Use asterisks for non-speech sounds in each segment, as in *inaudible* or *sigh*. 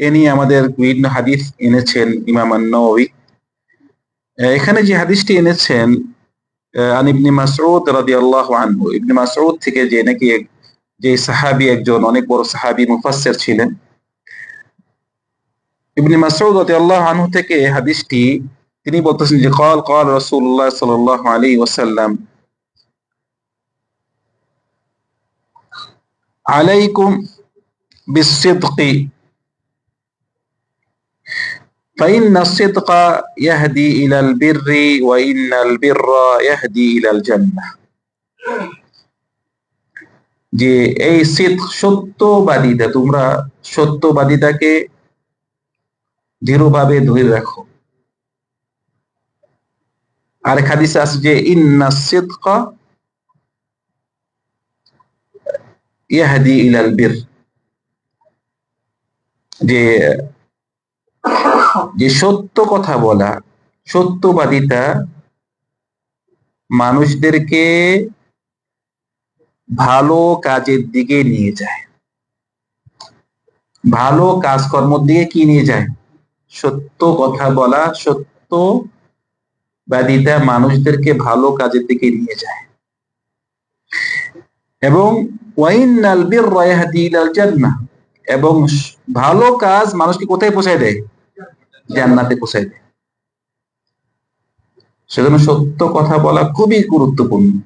এ নিয়ে আমাদের বিভিন্ন হাদিস এনেছেন ইমাম এখানে যে হাদিসটি এনেছেন আন ইবনি মাসউদ রাদিয়াল্লাহু আনহু। মাসউদ থেকে যে নাকি যে সাহাবী একজন, অনেক বড় সাহাবী, মুফাসসির ছিলেন। ইবনি মাসউদ রাদিয়াল্লাহু আনহু থেকে হাদিসটি তিনি বলতেছেন যে, কল কল রাসূলুল্লাহ সাল্লাল্লাহু আলাইহি ওয়াসাল্লাম, আলাইকুম বিসিদকি فإن الصدق يهدي إلى البر وإن البر يهدي إلى الجنة যে এই সিদ সত্যবাদিতা তোমরা সত্যবাদিতাকে দৃঢ়ভাবে ধরে রাখো আর হাদিসে আছে যে ইন্না সিদকা ইয়াহদি ইলাল বির যে যে সত্য কথা বলা, সত্যবাদিতা মানুষদেরকে ভালো কাজের দিকে নিয়ে যায়। ভালো কাজকর্মের দিকে কি নিয়ে যায়? সত্য কথা বলা সত্য বাদিতা মানুষদেরকে ভালো কাজের দিকে নিয়ে যায়। এবং ওয়াইনাল বিররা ইয়াহদি ইলাল জান্নাহ, এবং ভালো কাজ মানুষকে কোথায় পৌঁছায় দেয়? জান্নাতে পৌঁছায় দেয়। সেজন্য সত্য কথা বলা খুবই গুরুত্বপূর্ণ।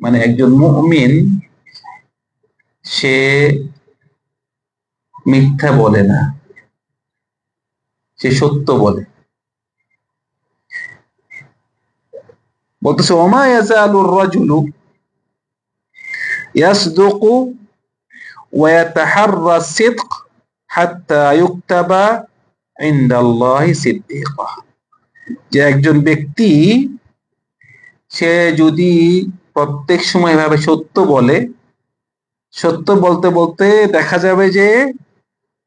মানে একজন মুমিন, সে মিথ্যা বলে না। সে সত্য বলে। বলতেছে, ওমা ইয়াজালুর রাজুলু ইয়াসদুকু ওয়া ইয়াতাহাররা সিদক হাত্তা ইউকতাবা যে একজন ব্যক্তি, সে যদি প্রত্যেক সময় এভাবে সত্য বলে, সত্য বলতে বলতে দেখা যাবে যে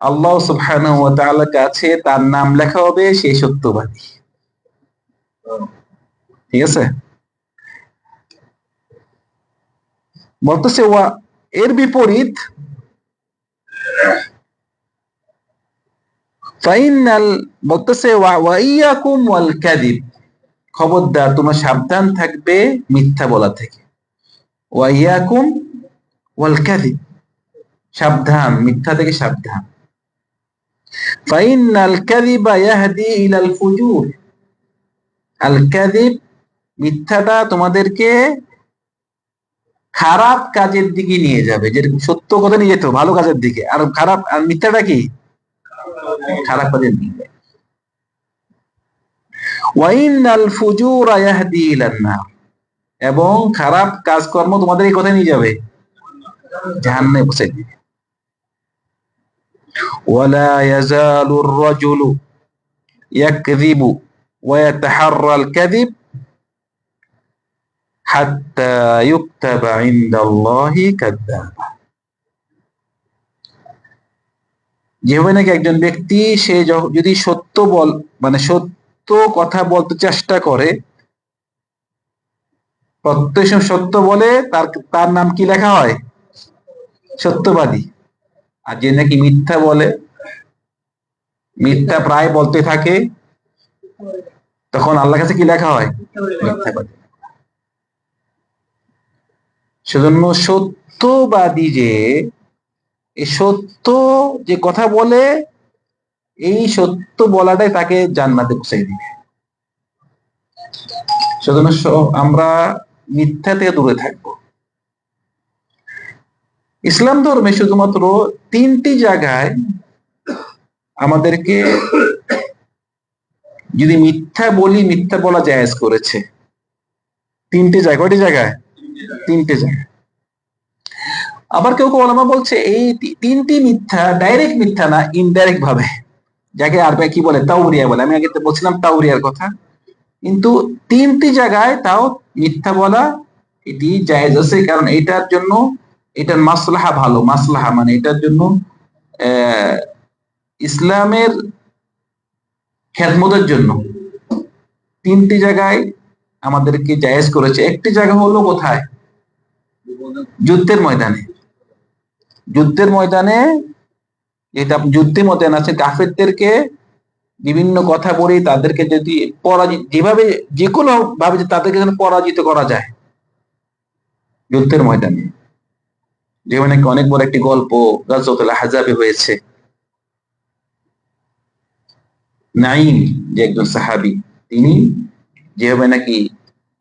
আল্লাহ সুবহানাহু ওয়া কাছে তার নাম লেখা হবে সেই সত্যবাদী। ঠিক আছে? বলতেছে, ওয়া এর বিপরীত ফাইনাল বলতেছে, ওয়া ওয়া ইয়াকুম ওয়াল কাযিব। খবরদার, তোমরা সাবধান থাকবে মিথ্যা বলা থেকে। ওয়া ইয়াকুম ওয়াল কাযিব। সাবধান, মিথ্যা থেকে সাবধান। ফাইনাল কাযিবা ইয়াহদি ইলাল ফুজুর। আল কাযিব, মিথ্যাটা তোমাদেরকে খারাপ কাজের দিকে নিয়ে যাবে। যেরকম সত্য কথা নিয়ে যেত ভালো কাজের দিকে। আর খারাপ, আর মিথ্যাটা কি? খারাপ কাজের দিকে ওয়াইনাল ফুজুরা ইয়াহদি ইলান নার এবং খারাপ কাজকর্ম তোমাদের এই কোথায় নিয়ে যাবে। জাহান্নামে পৌঁছে দিবে ওয়ালা ইয়াজালুর রাজুলু ইয়াকযিবু ওয়া ইয়াতাহাররাল কাযিব হাত্তা ইউকতাবা ইনদাল্লাহি কাযযাবা। যেভাবে নাকি একজন ব্যক্তি, সে যদি সত্য বল মানে সত্য কথা বলতে চেষ্টা করে, প্রত্যেক সত্য বলে, তার তার নাম কি লেখা হয়? সত্যবাদী। আর যে নাকি মিথ্যা বলে, মিথ্যা প্রায় বলতে থাকে, তখন আল্লাহ কাছে কি লেখা হয়? সেজন্য সত্যবাদী যে এই সত্য যে কথা বলে, এই সত্য বলাটাই তাকে জান্নাতে পৌঁছাই দিবে। সেজন্য আমরা মিথ্যা থেকে দূরে থাকব। ইসলাম ধর্মে শুধুমাত্র তিনটি জায়গায় আমাদেরকে যদি মিথ্যা বলি, মিথ্যা বলা জায়েজ করেছে। তিনটে জায়গা কয়টি জায়গায়? তিনটে জায়গায়। আবার কেউ কেউ ওলামা বলছে এই তিনটি মিথ্যা ডাইরেক্ট মিথ্যা না ইনডাইরেক্ট ভাবে। যাকে আর কি বলে তাউরিয়া বলে। আমি আগে তো বলছিলাম তাউরিয়ার কথা। কিন্তু তিনটি জায়গায় তাও মিথ্যা বলা এটি জায়েজ আছে, কারণ এটার জন্য, এটার মাসলাহা ভালো। মাসলাহা মানে এটার জন্য ইসলামের খেদমতের জন্য। তিনটি জায়গায় আমাদেরকে জায়েজ করেছে। একটি জায়গা হলো কোথায়? যুদ্ধের ময়দানে। যুদ্ধের ময়দানে যেটা যুদ্ধের ময়দান আছে কাফেরদেরকে বিভিন্ন কথা বলে তাদেরকে যদি পরাজিত, যেভাবে যে কোনো ভাবে তাদেরকে যেন পরাজিত করা যায় যুদ্ধের ময়দানে। যেমন নাকি অনেক বড় একটি গল্প গাজওয়াতুল আহজাবে হয়েছে। নাইম যে একজন সাহাবি, তিনি যেভাবে নাকি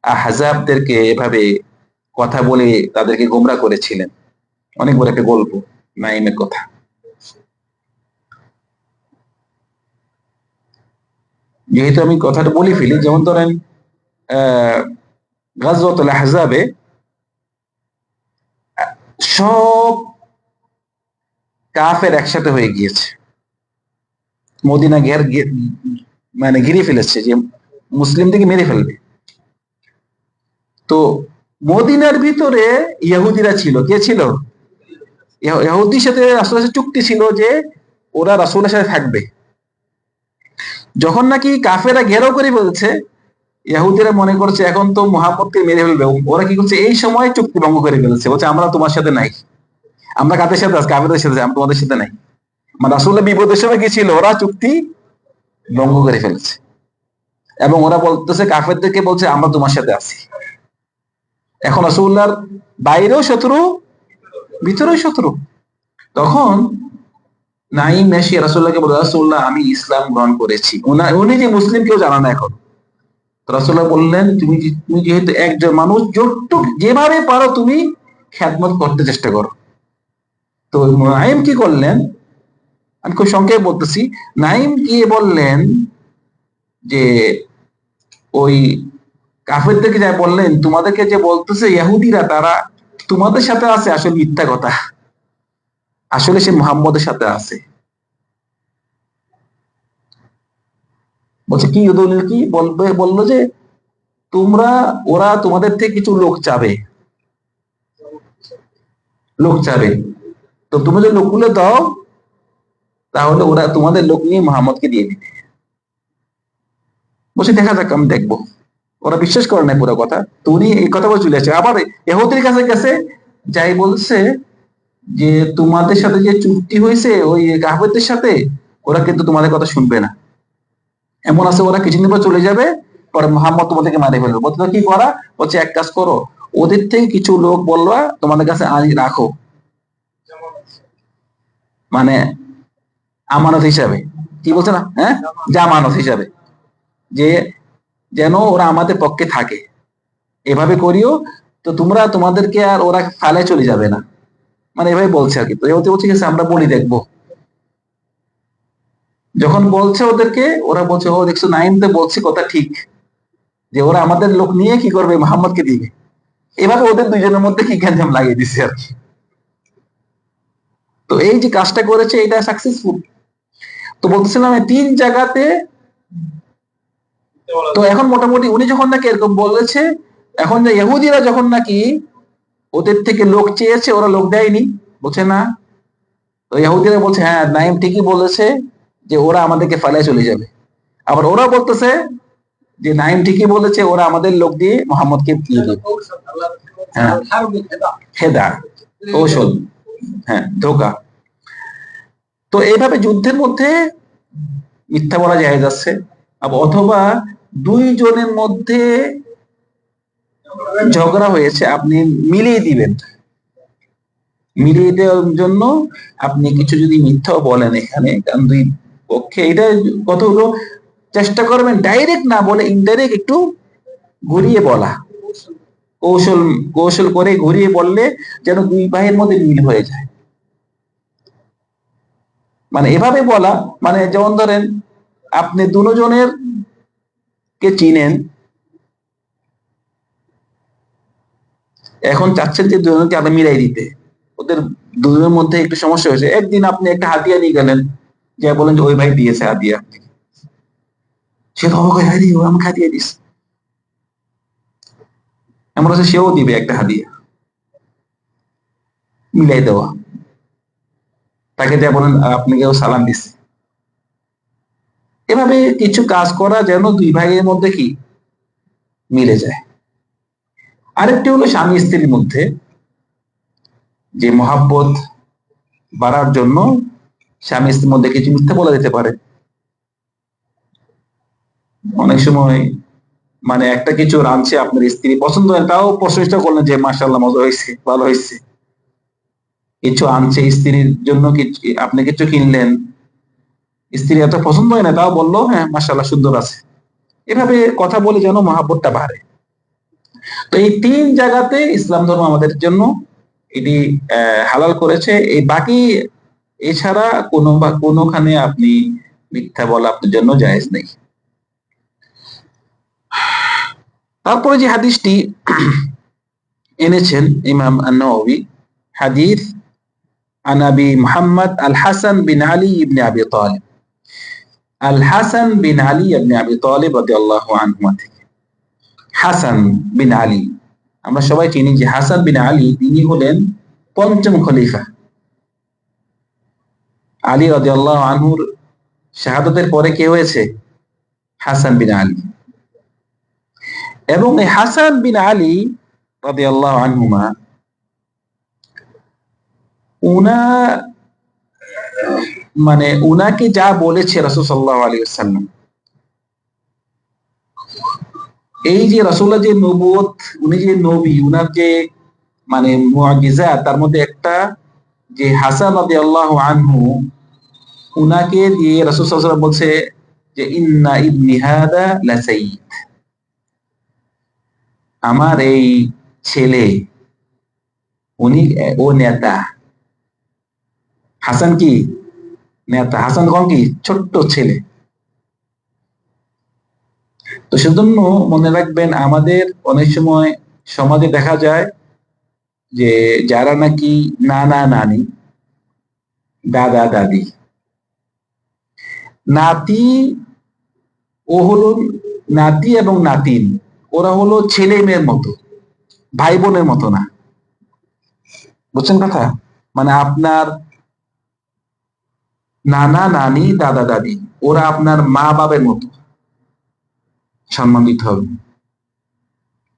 আহজাবদেরকে এভাবে কথা বলে তাদেরকে গোমরা করেছিলেন। অনেক বড় একটা গল্প, নাইমের কথা। যেহেতু আমি কথাটা বলে ফেলি, যেমন ধরেন, আহ সব কাফের একসাথে হয়ে গিয়েছে। মদিনা ঘের মানে ঘিরে ফেলেছে যে মুসলিম মুসলিমদেরকে মেরে ফেলবে। তো মদিনার ভিতরে ইহুদিরা ছিল। কে ছিল? ইহ- ইহুদির সাথে আসলে চুক্তি ছিল যে ওরা রাসূলের সাথে থাকবে। যখন নাকি কাফেরা ঘেরাও করে বলছে ইহুদিরা মনে করছে এখন তো মুহাম্মদকে মেরে ফেলবে। ওরা কি করছে, এই সময় চুক্তি ভঙ্গ করে ফেলেছে। বলছে, আমরা তোমার সাথে নাই। আমরা কাদের সাথে আছি? কাফেরদের সাথে আমরা তোমাদের সাথে নাই। মানে আসলে বিপদের সময় কি ছিল? ওরা চুক্তি ভঙ্গ করে ফেলেছে। এবং ওরা বলতেছে, কাফেরদেরকে বলছে, আমরা তোমার সাথে আছি। এখন রাসূলুল্লাহর বাইরেও শত্রু ভিতরেও শত্রু তখন নাইম মেশি রাসূলুল্লাহকে বলে রাসূলুল্লাহ, আমি ইসলাম গ্রহণ করেছি। উনা- যে মুসলিম, কেউ জানা না এখন। তো রাসূলুল্লাহ বললেন, তুমি তুমি যেহেতু একজন মানুষ, যতটুক যেভাবে পারো তুমি খ্যাতমত করতে চেষ্টা করো। তো নাইম কি করলেন? আমি খুব সংক্ষেপে বলতেছি। নাইম গিয়ে বললেন যে, ওই কাফের কাফেরদেরকে যা বললেন, তোমাদেরকে যে বলতেছে ইহুদিরা তারা তোমাদের সাথে আছে আসলে মিথ্যা কথা। আসলে সে মুহাম্মদের সাথে আছে। বলছে, কি দলিল কি? বলবে, বলল যে, তোমরা, ওরা তোমাদের থেকে কিছু লোক চাবে। লোক চাবে। তো তুমি যদি লোকগুলো দাও, তাহলে ওরা তোমাদের লোক নিয়ে মোহাম্মদকে দিয়ে দিবে। বসে দেখা যাক, আমি দেখব। ওরা বিশ্বাস করে না পুরো কথা। তো উনি এই কথা বলে চলে আসছে। আবার এহুদির কাছে গেছে, যাই বলছে যে তোমাদের সাথে যে চুক্তি হয়েছে, ওই কাহবেদের সাথে, ওরা কিন্তু তোমাদের কথা শুনবে না। এমন আছে ওরা কিছুদিন পর চলে যাবে, পরে মোহাম্মদ তোমাদেরকে মারে ফেলবে। বলতে কি করা? বলছে, এক কাজ করো, ওদের থেকে কিছু লোক বলবা তোমাদের কাছে আনি, রাখো। মানে আমানত হিসাবে। কি বলছে না? হ্যাঁ? জামানত হিসাবে। যে যেন ওরা আমাদের পক্ষে থাকে। এভাবে করিও, তো তোমরা তোমাদেরকে আর ওরা ফালে চলে যাবে না। মানে এভাবে বলছে আর কি। তো এভাবে বলছে গেছে আমরা বলি, দেখব। যখন বলছে ওদেরকে, ওরা বলছে, ও, দেখছ, নাইনতে বলছে কথা ঠিক, যে ওরা আমাদের লোক নিয়ে কি করবে, মোহাম্মদকে দিবে? এভাবে ওদের দুইজনের মধ্যে কি গ্যাঞ্জাম লাগিয়ে দিছে আর কি। তো এই যে কাজটা করেছে, এটা সাকসেসফুল তো বলতেছিলাম তিন জায়গাতে তো এখন মোটামুটি উনি যখন নাকি এরকম বলেছে, এখন যে ইহুদিরা যখন নাকি ওদের থেকে লোক চেয়েছে, ওরা লোক দেয়নি বলছে না? তো ইহুদিরা বলছে হ্যাঁ নাইম ঠিকই বলেছে যে ওরা আমাদেরকে ফালায় চলে যাবে। আবার ওরা বলতেছে যে নাইম ঠিকই বলেছে, ওরা আমাদের লোক দিয়ে মোহাম্মদকে দিয়ে দেবে। হ্যাঁ। খেদা কৌশল হ্যাঁ ধোকা। তো এইভাবে যুদ্ধের মধ্যে মিথ্যা বলা যায় যাচ্ছে। অথবা দুই জনের মধ্যে ঝগড়া হয়েছে, আপনি মিলিয়ে দিবেন। মিলিয়ে দেওয়ার জন্য আপনি কিছু যদি মিথ্যাও বলেন এখানে, কারণ দুই পক্ষে এটা কত হলো, চেষ্টা করবেন ডাইরেক্ট না বলে ইনডাইরেক্ট একটু ঘুরিয়ে বলা। কৌশল কৌশল করে ঘুরিয়ে বললে যেন দুই ভাইয়ের মধ্যে মিল হয়ে যায়। মানে এভাবে বলা মানে যেমন ধরেন আপনি দুজনের কে চিনেন? এখন চাচ্ছেন যে দুজনকে আপনি মিলাই দিতে। ওদের দুজনের মধ্যে একটু সমস্যা হয়েছে। একদিন আপনি একটা হাতিয়া নিয়ে গেলেন, যে বলেন যে, ওই ভাই দিয়েছে হাদিয়া। সে তো আমাকে হাদিয়া দিস। এমন হচ্ছে সেও দিবে একটা হাদিয়া। মিলাই দেওয়া। তাকে যা বলেন আপনাকেও সালাম দিচ্ছে এভাবে কিছু কাজ করা যেন দুই ভাইয়ের মধ্যে কি মিলে যায়। আরেকটি হলো স্বামী স্ত্রীর মধ্যে যে মহাব্বত বাড়ার জন্য স্বামী স্ত্রীর মধ্যে কিছু মিথ্যা বলা যেতে পারে। অনেক সময় মানে একটা কিছু রাঁধছে আপনার স্ত্রী পছন্দ হয়, তাও প্রশংসা করলেন যে মাসাল্লাহ মজা হয়েছে, ভালো হয়েছে। কিছু আনছে স্ত্রীর জন্য, কিছু আপনি কিছু কিনলেন স্ত্রী এত পছন্দ হয় না, তাও বলল হ্যাঁ মাসাল্লাহ সুন্দর আছে। এভাবে কথা বলে যেন মহাব্বতটা বাড়ে। তো এই তিন জায়গাতে ইসলাম ধর্ম আমাদের জন্য এটি হালাল করেছে। এই বাকি এছাড়া কোনো বা কোনোখানে আপনি মিথ্যা বলা আপনার জন্য জায়েজ নেই। তারপরে যে হাদিসটি এনেছেন ইমাম নবী হাদিস আনাবি মোহাম্মদ আল হাসান বিন আলী ইবনে আবি তালিম আল হাসান বিন আলী আপনি আবি তালেব আল্লাহ আনহুমা থেকে। হাসান বিন আলী। আমরা সবাই চিনি যে হাসান বিন আলী, তিনি হলেন পঞ্চম খলিফা। আলী রদি আল্লাহ আনহুর শাহাদতের পরে কে হয়েছে? হাসান বিন আলী। এবং এই হাসান বিন আলী রদি আল্লাহ আনহুমা, উনা মানে উনাকে যা বলেছে রাসূল সাল্লাল্লাহু আলাইহি ওয়াসাল্লাম। এই যে রাসূলুল্লাহ যে নবুয়ত উনি যে নবী, উনার যে মানে মুআজিজা তার মধ্যে একটা যে হাসান রাদিয়াল্লাহু আনহু, উনাকে দিয়ে রাসূল সাল্লাল্লাহু বলছে যে, ইন্না ইবনি হাদা লাসাইয়্যিদ আমার এই ছেলে, উনি ও নেতা। হাসান কি? নেতা হাসান কি ছোট্ট ছেলে। তো সেজন্য মনে রাখবেন, আমাদের অনেক সময় সমাজে দেখা যায় যে যারা নাকি নানা নানি, দাদা দাদি। নাতি ও হলো নাতি এবং নাতিন। ওরা হলো ছেলে মেয়ের মতো, ভাই বোনের মতো না। বুঝছেন কথা? মানে আপনার নানা নানি, দাদা দাদি, ওরা আপনার মা বাবের মতো সম্মান দিতে হবে।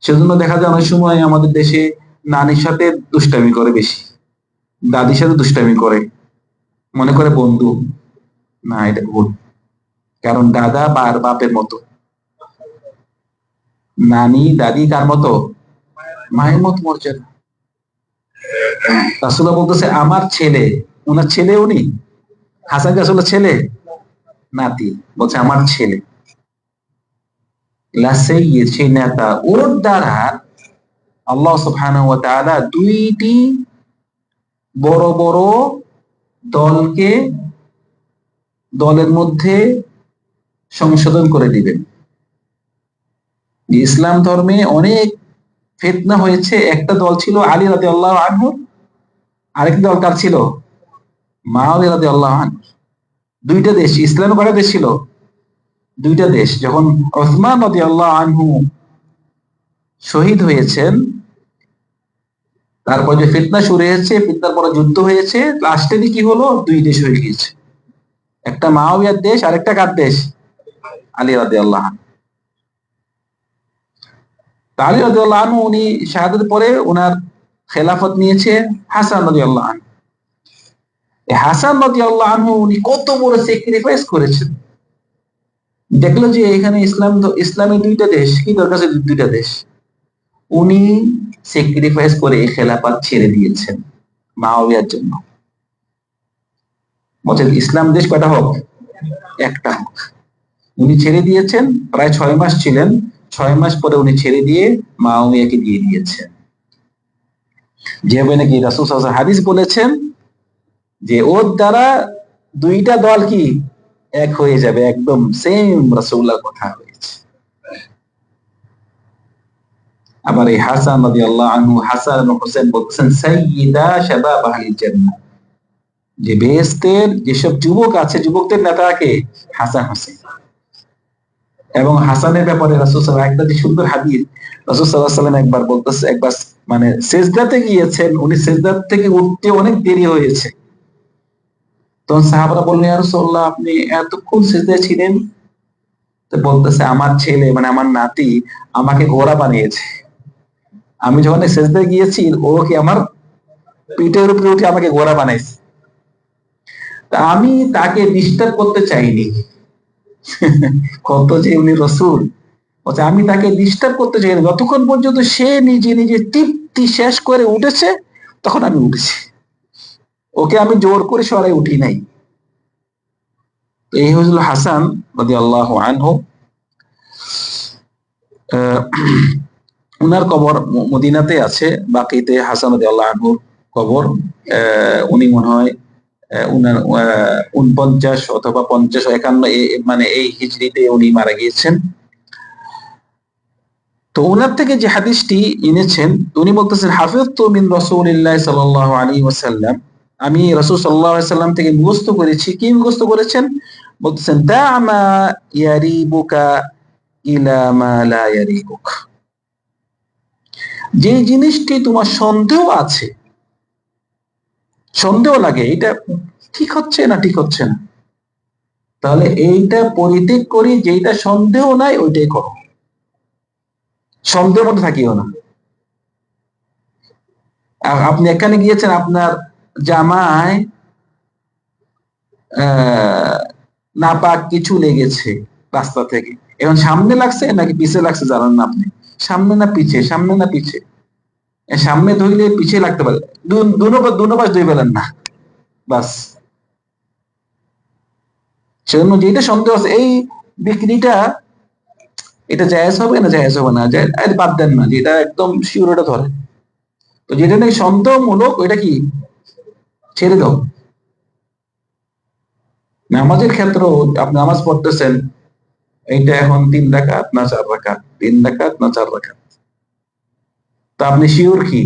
সেজন্য দেখা যায় অনেক সময় আমাদের দেশে নানির সাথে দুষ্টামি করে বেশি, দাদির সাথে দুষ্টামি করে, মনে করে বন্ধু, না, এটা ভুল। কারণ দাদা বার বাপের মতো। নানি, দাদি কার মতো? মায়ের মতো মর্যাদা। বলতেছে, আমার ছেলে। ওনার ছেলে উনি? হাসান রাসুল্লাহ ছেলে? নাতি, বলছে আমার ছেলে। ওর দ্বারা আল্লাহ সুবহানাহু দুইটি বড় বড় দলকে দলের মধ্যে সংশোধন করে দিবেন। ইসলাম ধর্মে অনেক ফেতনা হয়েছে। একটা দল ছিল আলী রাতে আল্লাহ আনহু আরেক দল কার ছিল? রাতে আল্লাহ দুইটা দেশ ইসলামে কয়টা দেশ ছিল। দুইটা দেশ, যখন ওসমান রাতে আল্লাহ আনহু শহীদ হয়েছেন, তারপর যে ফিতনা শুরু হয়েছে, ফিতনার পরে যুদ্ধ হয়েছে লাস্টে কি হলো? দুই দেশ হয়ে গিয়েছে। একটা মাওয়ার দেশ, আরেকটা কার দেশ? আলী রাতে আল্লাহ আলী রাজি আল্লাহ উনি শাহাদের পরে ওনার খেলাফত নিয়েছে হাসান রাজি আল্লাহ হাসান রাজি আল্লাহ আনহু উনি কত বড় স্যাক্রিফাইস করেছেন। দেখল যে এখানে ইসলাম ইসলামী দুইটা দেশ, কি দরকার দুইটা দেশ। উনি স্যাক্রিফাইস করে এই খেলাফত ছেড়ে দিয়েছেন মাওয়ার জন্য। বলছেন, ইসলাম দেশ কয়টা হোক? একটা হোক। উনি ছেড়ে দিয়েছেন, প্রায় ছয় মাস ছিলেন। ছয় মাস পরে উনি ছেড়ে দিয়ে মাওয়াকে দিয়ে দিয়েছেন। যেভাবে নাকি রাসুল হাদিস বলেছেন যে ওর দ্বারা দুইটা দল কি এক হয়ে যাবে? একদম সেম রাসুল্লাহ কথা হয়েছে। আবার এই হাসান রাদি আল্লাহ আনহু, হাসান হোসেন বলতেছেন সাইয়িদা শাবাব আহলিল জান্নাহ। যে বেহেস্তের যেসব যুবক আছে, যুবকদের নেতাকে হাসান হোসেন। এবং হাসানের ব্যাপারে রাসুল সাল্লাহ একটা যে সুন্দর হাদিস। রাসুল সাল্লাহ সাল্লাম একবার বলতেছে, একবার মানে সেজদাতে গিয়েছেন, উনি সেজদার থেকে উঠতে অনেক দেরি হয়েছে। তখন সাহাবারা বললেন আর রাসূলুল্লাহ, আপনি এতক্ষণ সেজদায় ছিলেন? তো বলতেছে, আমার ছেলে মানে আমার নাতি আমাকে ঘোড়া বানিয়েছে। আমি যখন সেজদায় গিয়েছি, ও কি আমার পিঠের উপরে উঠে আমাকে ঘোড়া বানাইছে? তা আমি তাকে ডিস্টার্ব করতে চাইনি। *laughs* কত যে উনি রসুল। আমি তাকে ডিস্টার্ব করতে চাইনি। যতক্ষণ পর্যন্ত সে নিজে নিজে তৃপ্তি শেষ করে উঠেছে, তখন আমি উঠেছি। ওকে আমি জোর করে সরাই, উঠি নাই। তো এই হল হাসান রাদি আল্লাহ আনহু উনার কবর মদিনাতে আছে, বাকিতে হাসান রাদি আল্লাহ আনহুর কবর উনি মনে হয় উনার উনপঞ্চাশ অথবা পঞ্চাশ একান্ন মানে এই হিজড়িতে উনি মারা গিয়েছেন। তো ওনার থেকে যে হাদিসটি এনেছেন, উনি বলতেছেন হাফিজ তো মিন রসুলিল্লাহ সাল্লাহ আলী ওয়াসাল্লাম। আমি রসুল সাল্লাহ সাল্লাম থেকে মুখস্থ করেছি। কি মুখস্থ করেছেন? বলতেছেন যে জিনিসটি তোমার সন্দেহ আছে, সন্দেহ লাগে, এটা ঠিক হচ্ছে না ঠিক হচ্ছে না? তাহলে এইটা পরিত্যাগ করি যেটা সন্দেহ নাই, ওইটাই করো। সন্দেহের মধ্যে থাকিও না। আপনি এখানে গিয়েছেন, আপনার জামায় নাপাক কিছু লেগেছে রাস্তা থেকে। এখন সামনে লাগছে নাকি পিছে লাগছে জানেন না আপনি সামনে না পিছে? সামনে না পিছে? সামনে ধরলে পিছে লাগতে পারে। দু- দুনো ধুই ফেলেন না। বাস। সেজন্য যেটা সন্দেহ আছে, এই বিক্রিটা, এটা জায়েজ হবে না জায়েজ হবে না? বাদ দেন না, যেটা একদম শিওর ধরে তো যেটা নেই সন্দেহমূলক, ওইটা কি? ছেড়ে দাও। নামাজের ক্ষেত্রেও আপনি নামাজ পড়তেছেন এইটা এখন তিন রাকাত না চার রাকাত? তিন রাকাত না চার রাকাত? তা আপনি শিওর কি?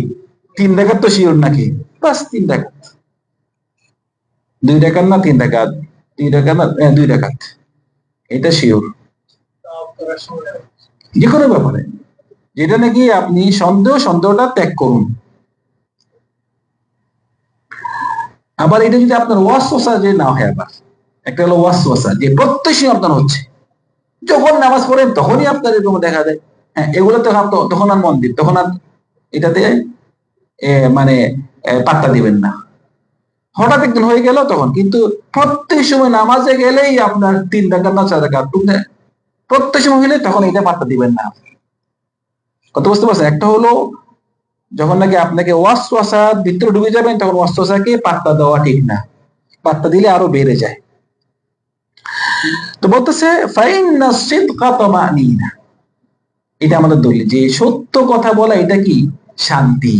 তিন রাকাত তো শিওর নাকি? বাস তিন রাকাত। দুই রাকাত না তিন রাকাত? দুই রাকাত না হ্যাঁ, দুই রাকাত। এটা শিওর যে কোনো ব্যাপারে। যেটা নাকি আপনি সন্দেহ সন্দেহটা ত্যাগ করুন। আবার এটা যদি আপনার ওয়াসওয়াসা যে না হয় আবার, একটা হলো ওয়াসওয়াসা, যে প্রত্যেক আপনার হচ্ছে। যখন নামাজ পড়েন তখনই আপনার এরকম দেখা যায়। হ্যাঁ এগুলো তো তখন আর মন দিন, তখন আর এটাতে মানে পাত্তা দিবেন না। হঠাৎ একদিন হয়ে গেল তখন, কিন্তু প্রত্যেক সময় নামাজে গেলেই আপনার তিন টাকা না, চার টাকা প্রত্যেক সময় হলে তখন এটা পাত্তা দিবেন না। কত বুঝতে পারছেন? একটা হলো যখন নাকি আপনাকে ওয়াসওয়াসার ভিতরে ঢুকে যাবেন, তখন ওয়াসওয়াসাকে পাত্তা দেওয়া ঠিক না। পাত্তা দিলে আরও বেড়ে যায়। তো বলতেছে এটা আমাদের দলিল। যে সত্য কথা বলা, এটা কি? শান্তি।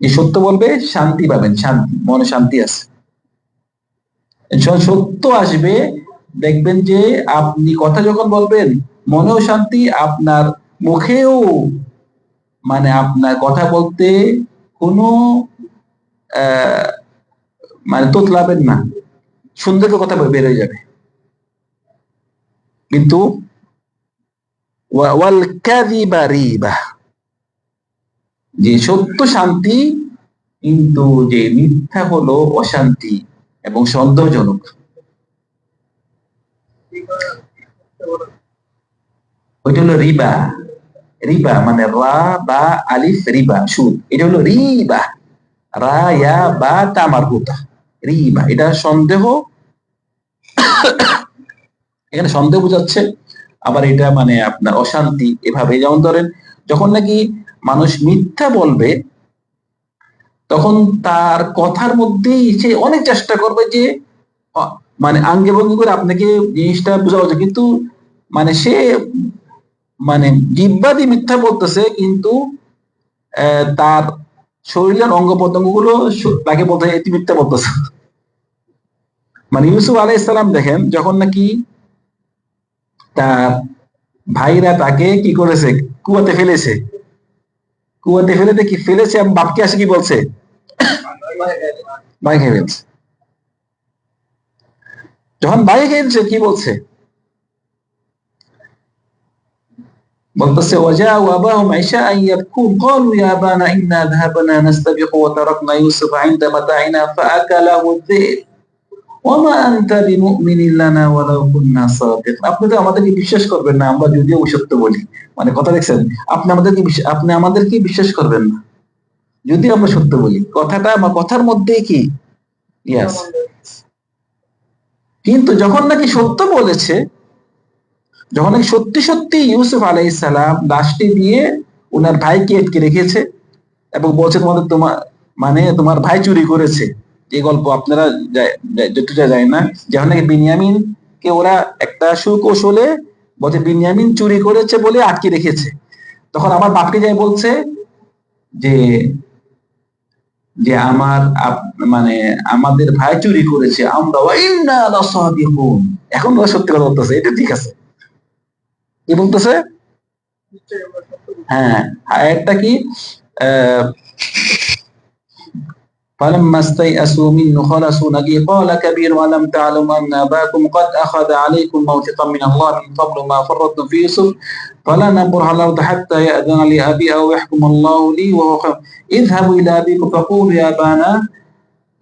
যে সত্য বলবে, শান্তি পাবেন, শান্তি, মনে শান্তি আছে। সত্য আসবে, দেখবেন যে আপনি কথা যখন বলবেন, মনেও শান্তি, আপনার মুখেও মানে আপনার কথা বলতে কোনো মানে তোতলাবেন না। সুন্দর করে কথা বের হয়ে যাবে। কিন্তু যে সত্য শান্তি, কিন্তু যে মিথ্যা হলো অশান্তি এবং সন্দেহজনক। ওইটা হলো রিবা। রিবা মানে রা বা আলিফ রিবা সুদ এটা হলো রিবা রা ইয়া বা তামার হুতা রিবা এটা সন্দেহ এখানে সন্দেহ বোঝাচ্ছে আবার এটা মানে আপনার অশান্তি এভাবে যেমন ধরেন যখন নাকি মানুষ মিথ্যা বলবে তখন তার কথার মধ্যেই সে অনেক চেষ্টা করবে যে মানে আঙ্গে ভঙ্গি করে আপনাকে জিনিসটা বোঝা উচিত কিন্তু মানে সে মানে জিব্বাদি মিথ্যা বলতেছে, কিন্তু তার শরীরের অঙ্গ প্রত্যঙ্গগুলো তাকে বলতে এটি মিথ্যা বলতেছে। মানে ইউসুফ আলাইসালাম দেখেন, যখন নাকি তার ভাইরা তাকে কি করেছে? কুয়াতে ফেলেছে। কুয়াতে ফেলে কি ফেলেছে বাপকে আসে কি বলছে? বাই খেয়ে ফেলছে। যখন বাই খেয়েছে কি বলছে? বলতেছে ওয়াজা ওয়াবাহুম আইশা ইয়াবকু ক্বালু ইয়া আবানা, ইন্না যাহাবনা নাস্তাবিকু ওয়া তারাকনা ইউসুফ ইনদা মাতাইনা ফাআকালাহু যিব ওয়ামা আনতা বিমুমিনিন লানা ওয়ালাউ কুননা সাদিক। আপনি তো আমাদেরকে বিশ্বাস করবেন না, আমরা যদিও সত্য বলি। মানে কথা দেখছেন, আপনি আমাদেরকে আপনি আমাদেরকে বিশ্বাস করবেন না। যদি আমরা সত্য বলি, কথাটা বা কথার মধ্যে কি? ইয়াস কিন্তু যখন নাকি সত্য বলেছে যখন সত্যি সত্যি ইউসুফ আলাইহিস সালাম লাশটি দিয়ে ওনার ভাইকে আটকে রেখেছে এবং বলছে তোমাদের তোমার মানে তোমার ভাই চুরি করেছে। এই গল্প আপনারা যতটা যায় না। যখন নাকি বিনিয়ামিন কে ওরা একটা সুকৌশলে বলছে, বিনিয়ামিন চুরি করেছে বলে আটকে রেখেছে। তখন আমার বাপকে যাই বলছে যে যে আমার মানে আমাদের ভাই চুরি করেছে। আমরা এখন সত্যি কথা বলতেছে, এটা ঠিক আছে। কি বলতেছে হ্যাঁ আয়াতটা কি আহ, فلما استيئسوا منه خلصوا نجي قال كبير ولم تعلم ان اباكم قد اخذ عليكم موثقا من الله من قبل ما فرطتم في يوسف فلا نبرح الارض حتى ياذن لي ابي او يحكم الله لي وهو خير اذهبوا الى ابيكم فقولوا يا ابانا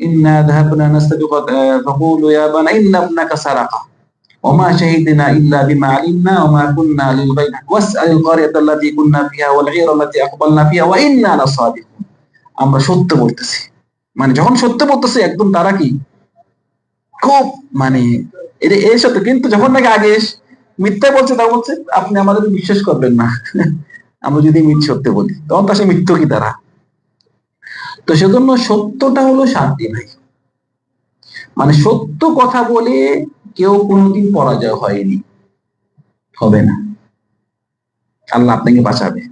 انا ذهبنا نستبق آه، فقولوا يا ابانا ان ابنك سرق وما شهدنا الا بما علمنا وما كنا للغيب واسال القريه التي كنا فيها والعير التي اقبلنا فيها وانا لصادقون আমরা সত্য বলতেছি মানে যখন সত্য বলতেছে একদম তারা কি খুব মানে এটা এই সত্য কিন্তু যখন নাকি আগে এস- মিথ্যা বলছে তা বলছে আপনি আমাদের বিশ্বাস করবেন না *laughs* আমরা যদি মিথ্য সত্য বলি তখন তো সে মিথ্য কি তারা তো সেজন্য সত্যটা হলো শান্তি ভাই মানে সত্য কথা বলে কেউ কোনোদিন পরাজয় হয়নি। হবে না। আল্লাহ আপনাকে বাঁচাবে।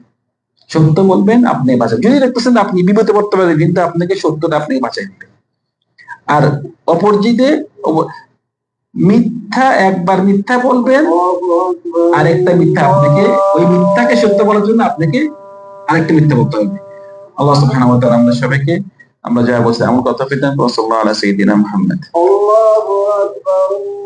সত্য বলবেন, আপনি বাঁচাবেন। যদি দেখতেছেন আপনি বিপদে পড়তে পারেন, কিন্তু আপনাকে সত্যটা আপনাকে বাঁচাই দিবে আর অপরজিতে মিথ্যা, একবার মিথ্যা বলবেন, আরেকটা মিথ্যা আপনাকে, ওই মিথ্যাকে সত্য বলার জন্য আপনাকে আরেকটা মিথ্যা বলতে হবে। আল্লাহ সুবহানাহু ওয়া তাআলা আমরা সবাইকে, আমরা যা বলছি আমার কথা ফিতান সাল্লাল্লাহু আলাইহি ওয়া সাল্লাম আল্লাহু আকবার।